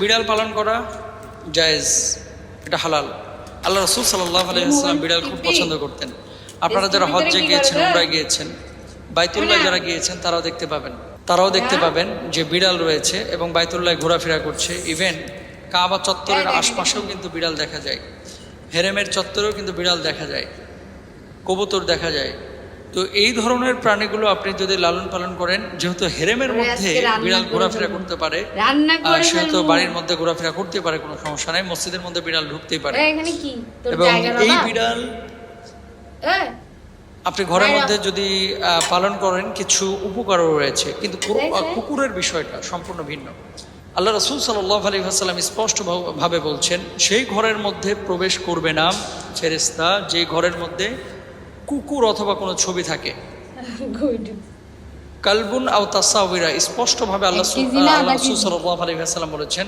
বিড়াল পালন করা জায়েজ এটা হালাল। আল্লাহ রসুল সাল্লাহ আলাইসাল্লাম বিড়াল খুব পছন্দ করতেন। আপনারা যারা হজ্জে গিয়েছেন উমরায় গিয়েছেন বাইতুল্লাহ যারা গিয়েছেন তারাও দেখতে পাবেন। তারাও দেখতে পাবেন যে বিড়াল রয়েছে এবং বাইতুল্লাহ ঘোরাফেরা করছে। ইভেন কাবা চত্বরের আশপাশেও কিন্তু বিড়াল দেখা যায়। হেরেমের চত্বরেও কিন্তু বিড়াল দেখা যায়। কবুতর দেখা যায়। তো এই ধরনের প্রাণীগুলো আপনি যদি লালন পালন করেন যেহেতু হেরেমের মধ্যে বিড়াল ঘোরাফেরা করতে পারে আর সেহেতু বাড়ির মধ্যে ঘোরাফেরা করতে পারে কোনো সমস্যা নাই মসজিদের মধ্যে বিড়াল ঢুকতেই পারে। এবং এই বিড়াল আপনি ঘরের মধ্যে যদি পালন করেন কিছু উপকারও রয়েছে। কিন্তু কুকুরের বিষয়টা সম্পূর্ণ ভিন্ন। আল্লাহ রসুল সাল্লাহ আলী হাসাল্লাম স্পষ্ট ভাব- ভাবে বলছেন সেই ঘরের মধ্যে প্রবেশ করবে না ফেরেস্তা যে ঘরের মধ্যে কুকুর অথবা কোনো ছবি থাকে। কালবুন আও তাসাউরা স্পষ্টভাবে আল্লাহ আল্লাহ সাল্লাম বলেছেন